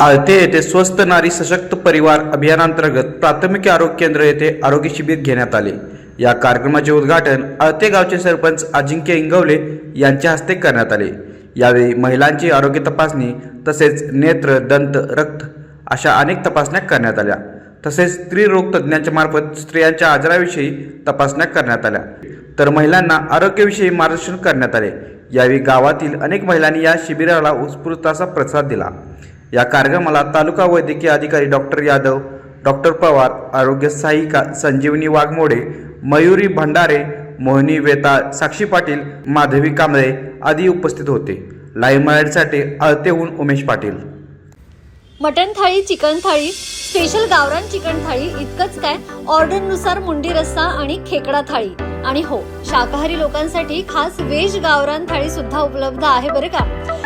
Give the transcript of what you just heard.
आळते येथे स्वस्त नारी सशक्त परिवार अभियानांतर्गत प्राथमिक आरोग्य केंद्र येथे आरोग्य शिबिर घेण्यात आले. या कार्यक्रमाचे उद्घाटन आळते गावचे सरपंच अजिंक्य इंगवले यांच्या हस्ते करण्यात आले. यावेळी महिलांची आरोग्य तपासणी तसेच नेत्र दंत रक्त अशा अनेक तपासण्या करण्यात आल्या. तसेच स्त्रीरोग तज्ज्ञांच्या मार्फत स्त्रियांच्या आजाराविषयी तपासण्या करण्यात आल्या. तर महिलांना आरोग्याविषयी मार्गदर्शन करण्यात आले. यावेळी गावातील अनेक महिलांनी या शिबिराला उत्स्फूर्त असा दिला. या कार्यक्रमाला तालुका वैद्यकीय अधिकारी डॉक्टर यादव डॉक्टर पवार आरोग्य सहायिका संजीवनी वाघमोडे मयुरी भंडारे मोहिनी वेताळ साक्षी पाटील माधवी कांबळे आदी उपस्थित होते. लाईव्ह मराठीसाठी आळतेहून उमेश पाटील. मटण थाळी चिकन थाळी स्पेशल गावरान चिकन थाळी इतकंच काय? ऑर्डरनुसार मुंडी रस्सा आणि खेकडा थाळी. आणि हो शाकाहारी लोकांसाठी खास वेज गावरान थाळी सुद्धा उपलब्ध आहे बरं का?